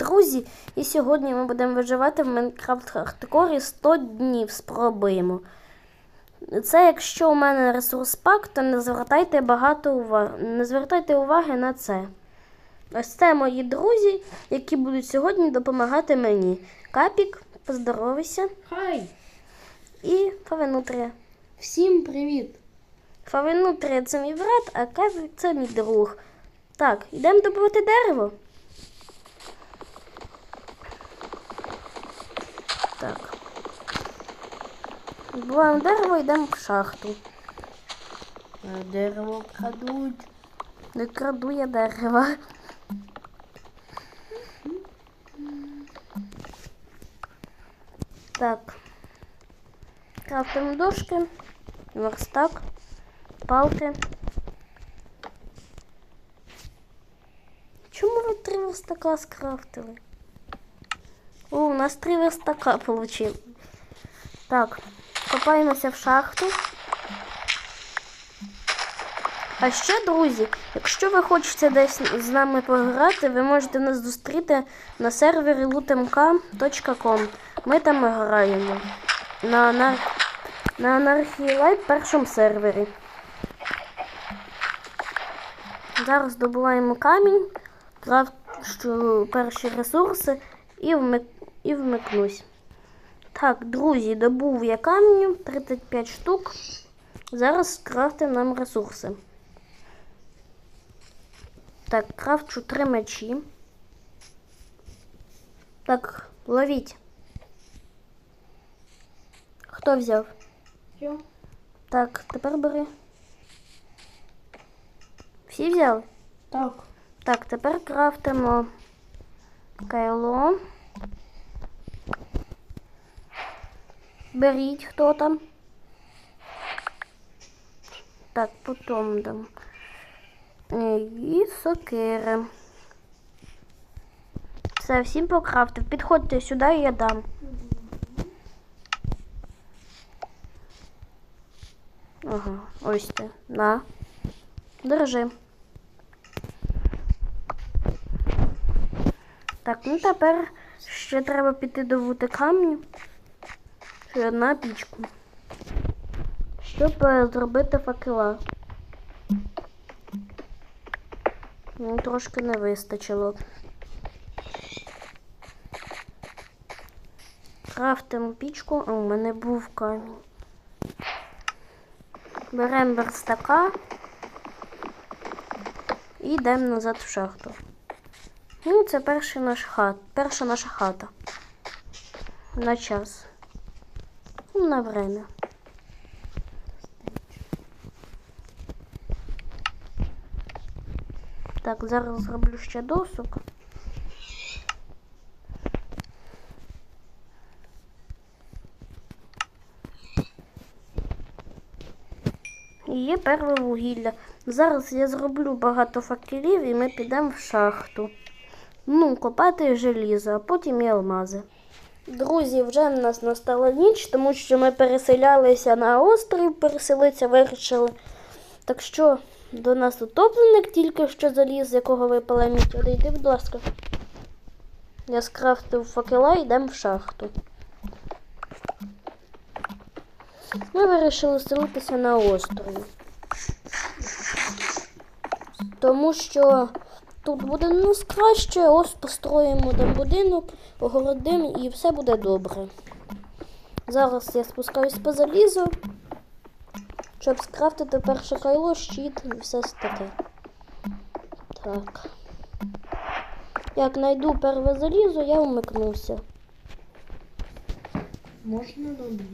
друзі! І сьогодні ми будемо виживати в Minecraft Hardcore 100 днів. Спробуємо. Це якщо у мене ресурс пак, то не звертайте багато уваги. Не звертайте уваги на це. Ось це мої друзі, які будуть сьогодні допомагати мені. Капік, поздоровайся. Хай! І Фавенутрія. Всім привіт! Фавенутрія це мій брат, а Капік це мій друг. Так, йдемо добувати дерево. Так. Добуваємо дерево, йдемо в шахту. Дерево крадуть. Не краду я дерева. Так. Крафтимо дошки, верстак, палки. Чому ви три верстака скрафтили? О, у нас три верстака получили. Так, копаємося в шахту. А ще, друзі, якщо ви хочете десь з нами пограти, ви можете нас зустріти на сервері lutemk.com. Ми там граємо. На, на, на Анархії Лайт першому сервері. Зараз добуваємо камінь, крафчу перші ресурси і, вмик, і вмикнусь. Так, друзі, добув я камінь, 35 штук. Зараз скрафтимо нам ресурси. Так, крафчу три мечі. Так, ловіть. Хто взяв? Що? Так, тепер бери. Всі взяли? Так. Так, тепер крафтимо кайло. Беріть, хто там. Так, потім дам. Е, І сокири. Все, всім покрафтив. Підходьте сюди і я дам. Ага, ось ти. На. Держи. Так, ну тепер ще треба піти добути камню. Ще на пічку. Щоб е, зробити факела. Ну, трошки не вистачило. Крафтимо пічку, а у мене був камінь. Беремо верстака і йдемо назад в шахту. Ну, це перший наш хат, перша наша хата. На час. На время. Так, зараз зроблю ще досок. І є перве вугілля. Зараз я зроблю багато факелів і ми підемо в шахту. Ну, копати желізо, а потім і алмази. Друзі, вже в нас настала ніч, тому що ми переселялися на острів, переселитися вирішили. Так що до нас утопленик тільки що заліз, з якого випала мідь. Одійди, будь ласка. Я скрафтив факела і йдемо в шахту. Ми вирішили селитися на острові. Тому що тут буде у нас краще, ось построїмо там будинок, огородимо і все буде добре. Зараз я спускаюсь по залізу, щоб скрафтити перше кайло, щит і все таке. Так. Як знайду перше залізо, я вмикнуся. Можна добре.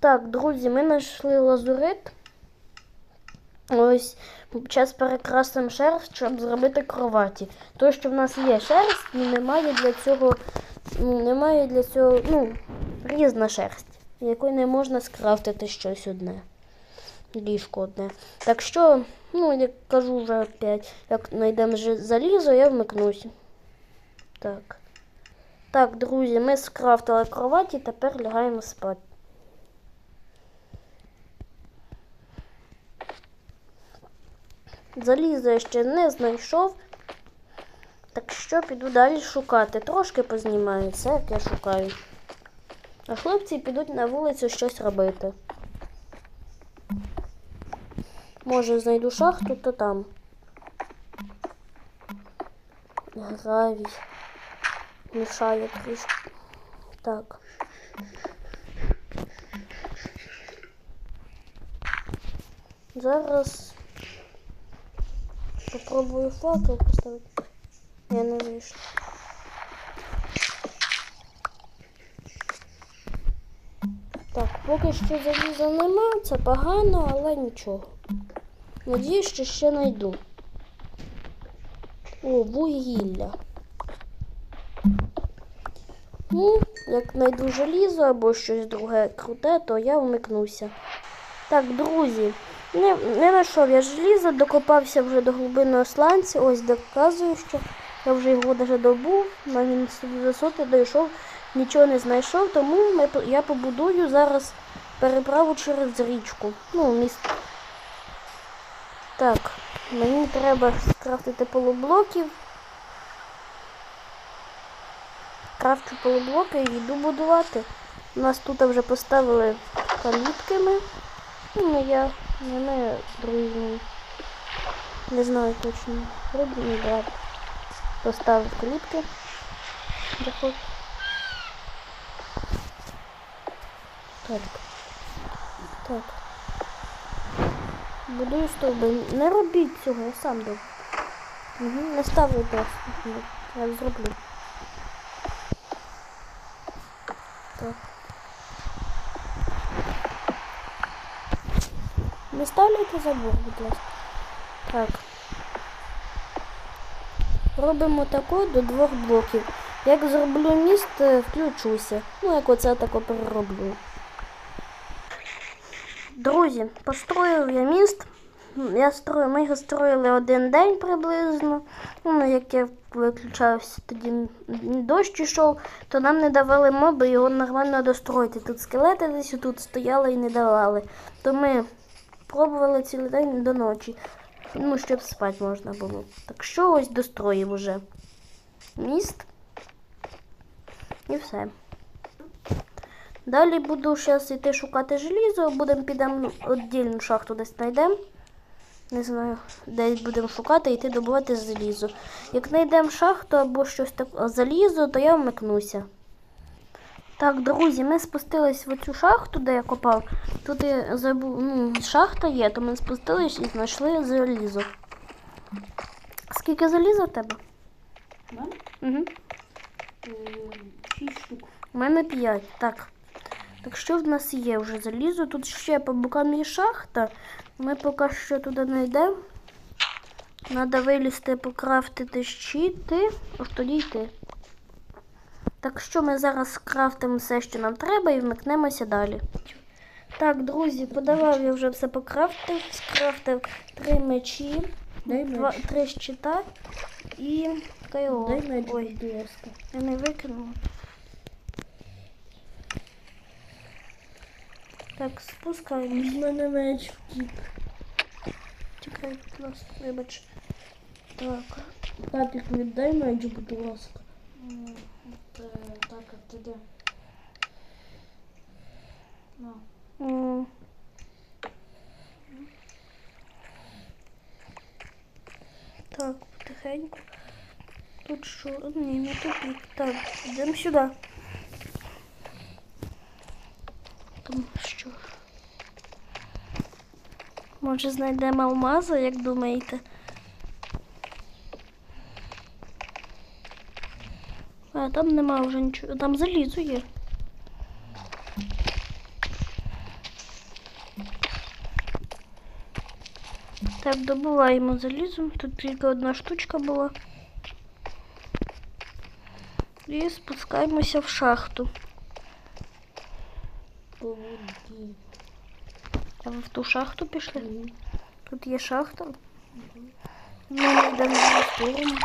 Так, друзі, ми знайшли лазурит. Ось зараз перекрасимо шерсть, щоб зробити кроваті. То, що в нас є шерсть, немає для цього, немає для цього, ну, різна шерсть, якою не можна скрафтити щось одне. Ліжко одне. Так що, ну, як кажу вже опять, як знайдемо залізо, я вмикнусь. Так. Так, друзі, ми скрафтили кроваті, тепер лягаємо спати. Залізо я ще не знайшов. Так що піду далі шукати. Трошки познімаю все, як я шукаю. А хлопці підуть на вулицю щось робити. Може, знайду шахту, то там. Гравій. Мішає трішки. Так. Зараз попробую факел поставити. Я не вийшла. Так, поки що заліза нема, це погано, але нічого. Надіюсь, що ще знайду. О, вугілля. Ну, як знайду желізо або щось друге круте, то я вмикнуся. Так, друзі, не, не знайшов я желізо, докопався вже до глибинного сланця. Ось доказую, що я вже його даже добув, на він висоти дійшов, нічого не знайшов, тому я побудую зараз переправу через річку. Ну, міст. Так, мені треба скрафтити полублоків. Крафчу полублоки і йду будувати. У нас тут вже поставили калітки ми. Ну, я, не ми, друзі. Не знаю точно. Вроді мій брат поставив калітки. Заход. Так. Так. Будую стовби. Не робіть цього, я сам добу. Угу. Не ставлю просто. Я зроблю. Не ставляйте забор, будь ласка. Так. Робимо тако до двох блоків. Як зроблю міст, е, включуся. Ну, як оце тако перероблю. Друзі, построїв я міст. Я строю, ми його строїли один день приблизно. Ну, як я виключався, тоді дощ ішов, то нам не давали моби його нормально достроїти. Тут скелети десь тут стояли і не давали. То ми пробували цілий день до ночі. Ну, щоб спати можна було. Так що ось достроїв уже міст. І все. Далі буду зараз йти шукати желізо, будемо підемо віддільну шахту десь знайдемо. Не знаю, де будемо шукати і йти добувати залізо. Як знайдемо шахту або щось таке залізо, то я вмикнуся. Так, друзі, ми спустились в цю шахту, де я копав. Тут я забув, ну, шахта є, то ми спустились і знайшли залізо. Скільки заліза в тебе? Угу. У мене 5. Так. Так що в нас є вже залізо? Тут ще по бокам є шахта. Ми поки що туди не йдемо. Треба вилізти, покрафтити щити, аж тоді йти. Так що ми зараз скрафтимо все, що нам треба, і вмикнемося далі. Так, друзі, подавав я вже все покрафтив, скрафтив три мечі, Дай два, меч. три щита і кайло. Дай меч, Ой, я не викинула. Так, спускаємось. У мене меч втік. Чекай, будь ласка, вибач. Так. Папік, віддай меч, будь ласка. Ти де? Ну. Так, потихеньку. Тут що? Ні, не тупик. Так, йдемо сюди. Там що? Може знайдемо алмази, як думаєте? А там нема вже нічого. Там залізо є. Так, добуваємо залізом. Тут тільки одна штучка була. І спускаємося в шахту. А ви в ту шахту пішли? Тут є шахта. Ну, ми йдемо в сторону.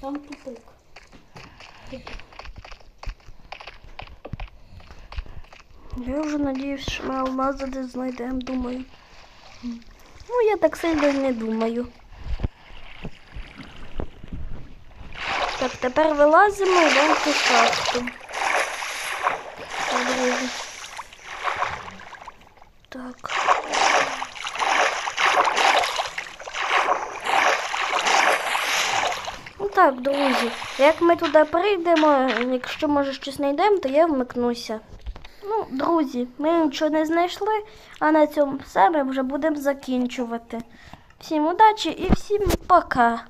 Там тупик. Я вже надіюсь, що ми алмази десь знайдемо, думаю. Ну, я так сильно не думаю. Так, тепер вилазимо йдемо в шахту. Друзі. Так. Ну так, друзі, як ми туди прийдемо, якщо може щось знайдемо, то я вмикнуся. Ну, друзі, ми нічого не знайшли, а на цьому все ми вже будемо закінчувати. Всім удачі і всім пока.